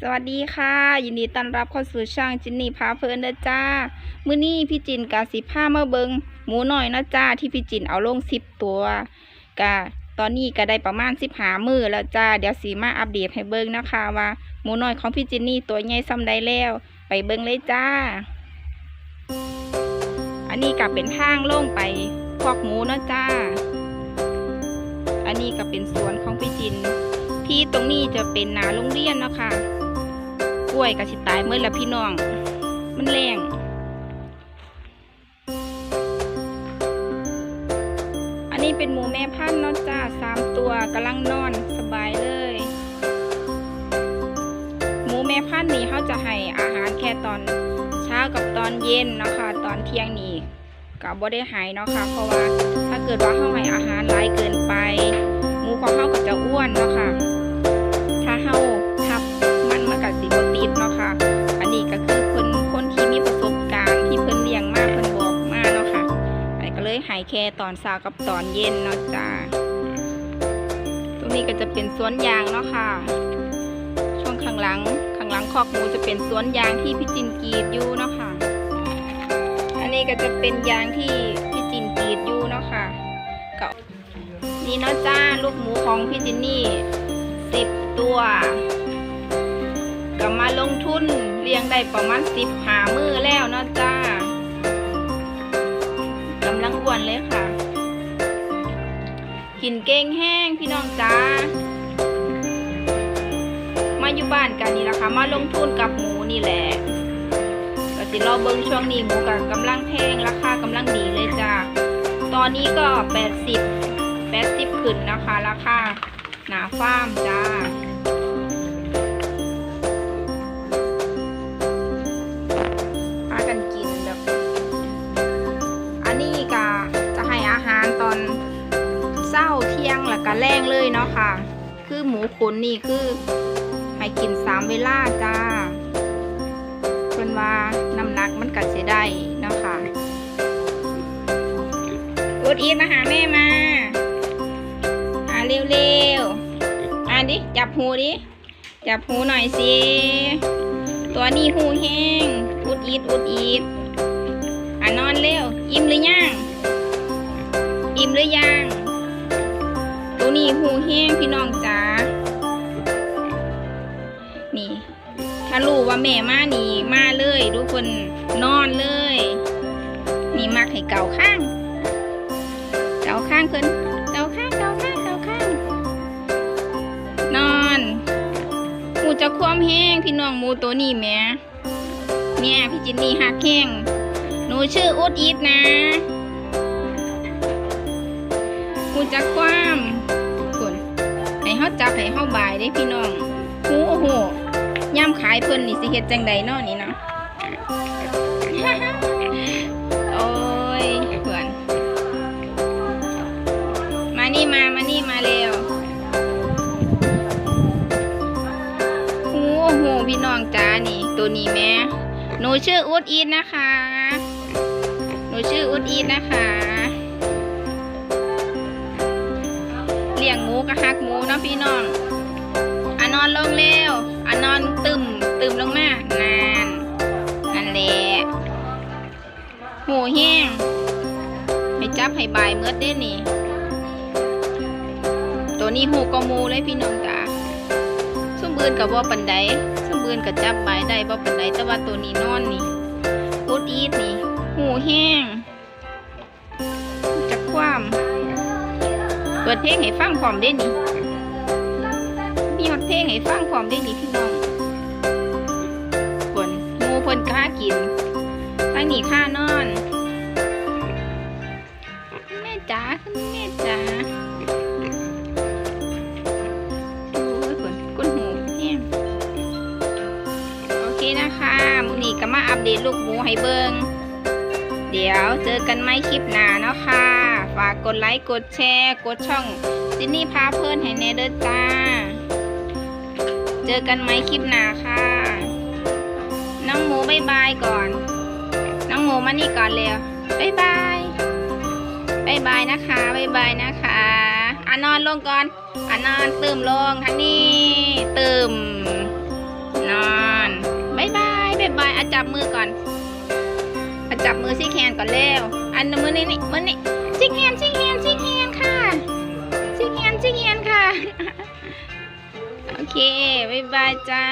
สวัสดีค่ะ ยินดีต้อนรับเข้าสู่ช่างจินนี่พาเพลินเด้อจ้า มื้อนี้พี่จินกาสิผ้ามาเบิงหมูหน่อยนะจ้าที่พี่จินเอาลงสิบตัวกะตอนนี้ก็ได้ประมาณสิบหามือแล้วจ้าเดี๋ยวสีมาอัปเดตให้เบิงนะคะว่าหมูหน่อยของพี่จินนี่ตัวใหญ่ซ้ำใดแล้ว ไปเบิงเลยจ้า อันนี้ก็เป็นทางลงไปคอกหมูนะจ้า อันนี้ก็เป็นสวนของพี่จิน ที่ตรงนี้จะเป็นนาโรงเรียนเนาะค่ะ ล้วยกับสิตายเมื่อละพี่น้อง มันแรงอันนี้เป็นหมูแม่พันธุ์เนาะจ้าสามตัวกำลังนอนสบายเลย หมูแม่พันธุ์นี่เขาจะให้อาหารแค่ตอนเช้ากับตอนเย็นนะคะ ตอนเที่ยงนี่ก็บ่ได้หายเนาะค่ะ เพราะว่าถ้าเกิดว่าเขาให้อาหารหลายเกินไป หมูของเขาก็จะอ้วนเนาะค่ะ ตอนเช้ากับตอนเย็นเนาะจ้าตรงนี้ก็จะเป็นสวนยางเนาะค่ะ ช่วงข้างหลังข้างหลังคอกหมูจะเป็นสวนยางที่พี่จินกรีดอยู่เนาะค่ะ อันนี้ก็จะเป็นยางที่พี่จินกรีดอยู่เนาะค่ะก็นี่เนาะจ้าลูกหมูของพี่จินนี่สิบตัวก็มาลงทุนเลี้ยงได้ประมาณสิบหามือแล้วเนาะจ้ากำลังอ้วนเลยค่ะ กินเก้งแห้งพี่น้องจ้า มาอยู่บ้านกันนี่แหละค่ะมาลงทุนกับหมูนี่แหละก็สิรอเบิ้งช่วงนี้หมูกับกำลังแพงราคากำลังดีเลยจ้า ตอนนี้ก็แปดสิบแปดสิบขึ้นนะคะ ราคาหนาฟาร์มจ้า ที่ยงแล้วก็แรงเลยเนาะค่ะ คือหมูขนนี่คือให้กินสามเวลาจ้าเพิ่นว่าน้ำหนักมันกัดเสียได้เนาะค่ะอุดอีทมาหาแม่มาอ่าเร็วๆอ่านดิจับหูดิจับหูหน่อยสิตัวนี้หูแห้งอุดอีดอุดอีดอ่านอนเร็วอิ่มหรือยังอิ่มหรือยัง นี้หูแห้งพี่น้องจ๋านี่ ถ้ารู้ว่าแม่มานี่มาเลยทุกคนนอนเลย นี่มักให้เก่าข้าง เก่าข้างเพิ่นเก่าข้างเก่าข้างเก่าข้าง นอนหมูจะความแห้งพี่น้องหมูตัวนี้แม่แม่พี่จินนี่หักแห้งหนูชื่ออุดอีดนะหูจะความคุณให้ เฮาจับให้เฮาบายได้พี่น้องหูโอ้โหย่ำขายเพิ่นนี่สิเฮ็ดจังใดนาะนี่เนาะโอ้ยเพื่อนมานี่มามานี่มาเร็วโอ้โหพี่น้องจ้านี่ ตัวนี้แม่หนูชื่ออุดอีทนะคะ หนูชื่ออุดอีทนะคะ เลี้ยงหมูกับฮักหมู นาะพี่น้องอานอนลงเร็วอานอนตึมตึมลงมานานนั่นแหละหูแห้งให้จับให้บายเมื่อเด้นี่ ตัวนี้หูกอมูเลยพี่น้องจ้าสมบูรณ์กับว่าปันไดสมบูรณ์กับจับใบได้บ่ปันไดแต่ว่าตัวนี้นอนนี่อุดอีดนี่ หูแห้งจะคว่ำเปิดเพลงให้ฟังพร้อมได้นี่ มีฮอดเพลงให้ฟังพร้อมได้นี่พี่น้องคนหมูเพิ่นกล้ากินทั้งนี้ค่านอนแม่จ๋าคุณแม่จ๋าโอ้ยฝนก้นหูแห้งโอเคนะคะมื้อนี้ก็มาอัปเดตลูกหมูให้เบิงเดี๋ยวเจอกันไหมคลิปหน้าเนาะค่ะ ฝากกดไลค์ กดแชร์ กดช่องซินนี่พาเพื่อนให้แน่เด้อจ้า เจอกันไหมคลิปหน้าค่ะ น้องหมูบายบายก่อน น้องหมูมานี่ก่อนเร็วบายบายบายบายนะคะบายบายนะคะอะนอนลงก่อนอะนอนตื่มลงทั้งนี้ตื่มนอนบายบายบายบายอะจับมือก่อนอะจับมือชี้แขนก่อนเร็วอันมือนี่มือนี่ชี้แขนชี้แขนซี่ เค บ๊ายบายจ้า